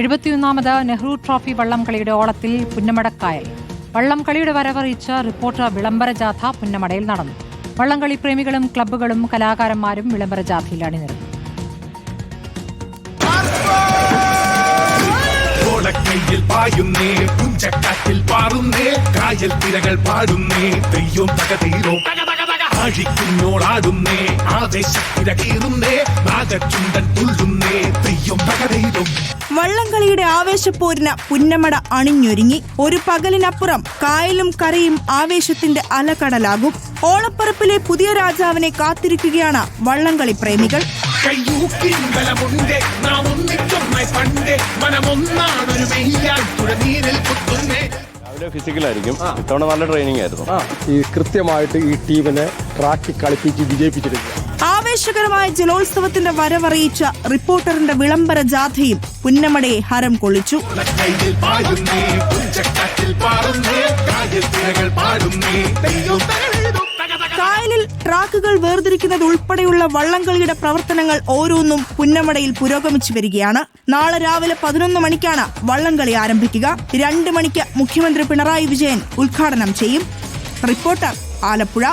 എഴുപത്തിയൊന്നാമത് Nehru trophy വള്ളംകളിയുടെ ഓളത്തിൽ പുന്നമടക്കായൽ. വള്ളംകളിയുടെ വരവറിയിച്ച റിപ്പോർട്ടർ വിളംബര ജാഥ പുന്നമടയിൽ നടന്നു. വള്ളംകളി പ്രേമികളും ക്ലബ്ബുകളും കലാകാരന്മാരും വിളംബര ജാഥയിൽ അണിനിരന്നു. ഓളക്കൈയിൽ പായുന്നേ പാറുന്നേ കായൽ തിരകൾ പാടുന്നേ തെയ്യം തകതീരോ ആഴിക്കുന്നോളാടുന്നേ ആവേശത്തിര കീറുന്നേ നാഗച്ചുണ്ടൻ തുള്ളുന്നേ തെയ്യം തകതീരും വള്ളംകളിയുടെ ആവേശപ്പോരിന് പുന്നമട അണിഞ്ഞൊരുങ്ങി. ഒരു പകലിനപ്പുറം കായലും കരയും ആവേശത്തിന്റെ അലകടലാകും. ഓളപ്പറപ്പിലെ പുതിയ രാജാവിനെ കാത്തിരിക്കുകയാണ് വള്ളംകളി പ്രേമികൾ. ഫിസിക്കലായിരിക്കും ഇത്തവണ നല്ല ട്രെയിനിങ് ആയിരുന്നു. ഈ കൃത്യമായിട്ട് ഈ ടീമിനെ ട്രാക്കിൽ കളിപ്പിച്ച് വിജയിപ്പിച്ചെടുക്കുക ആവേശകരമായ ജലോത്സവത്തിന്റെ വരവറിയിച്ച റിപ്പോർട്ടറിന്റെ വിളംബര ജാഥയും പുന്നമടയെ ഹരം കൊള്ളിച്ചു. കായലിൽ ട്രാക്കുകൾ വേർതിരിക്കുന്നത് ഉൾപ്പെടെയുള്ള വള്ളംകളിയുടെ പ്രവർത്തനങ്ങൾ ഓരോന്നും പുന്നമടയിൽ പുരോഗമിച്ചു വരികയാണ്. നാളെ രാവിലെ പതിനൊന്ന് മണിക്കാണ് വള്ളംകളി ആരംഭിക്കുക. രണ്ട് മണിക്ക് മുഖ്യമന്ത്രി പിണറായി വിജയൻ ഉദ്ഘാടനം ചെയ്യും. റിപ്പോർട്ടർ ആലപ്പുഴ.